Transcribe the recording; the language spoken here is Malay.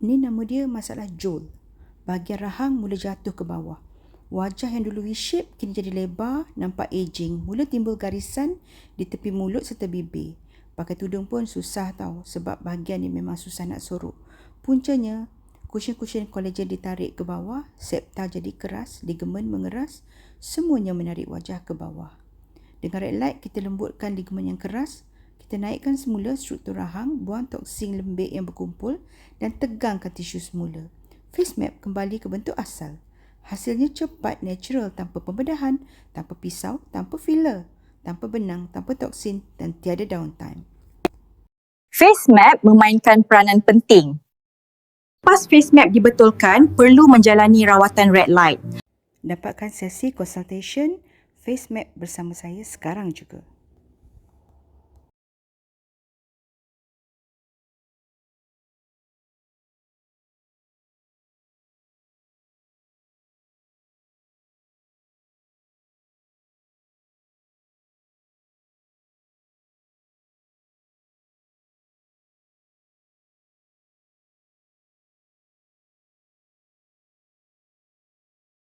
Ni nama dia masalah Joel. Bahagian rahang mula jatuh ke bawah. Wajah yang dulu V-shape kini jadi lebar, nampak aging. Mula timbul garisan di tepi mulut serta bibir. Pakai tudung pun susah tau sebab bahagian ni memang susah nak sorok. Puncanya, kusyen-kusyen kolagen ditarik ke bawah, septa jadi keras, ligamen mengeras, semuanya menarik wajah ke bawah. Dengan red light, kita lembutkan ligamen yang keras, kita naikkan semula struktur rahang, buang toksin lembik yang berkumpul dan tegangkan tisu semula. Face map kembali ke bentuk asal. Hasilnya cepat, natural, tanpa pembedahan, tanpa pisau, tanpa filler, tanpa benang, tanpa toksin dan tiada downtime. Face map memainkan peranan penting. Pas face map dibetulkan, perlu menjalani rawatan red light. Dapatkan sesi consultation face map bersama saya sekarang juga.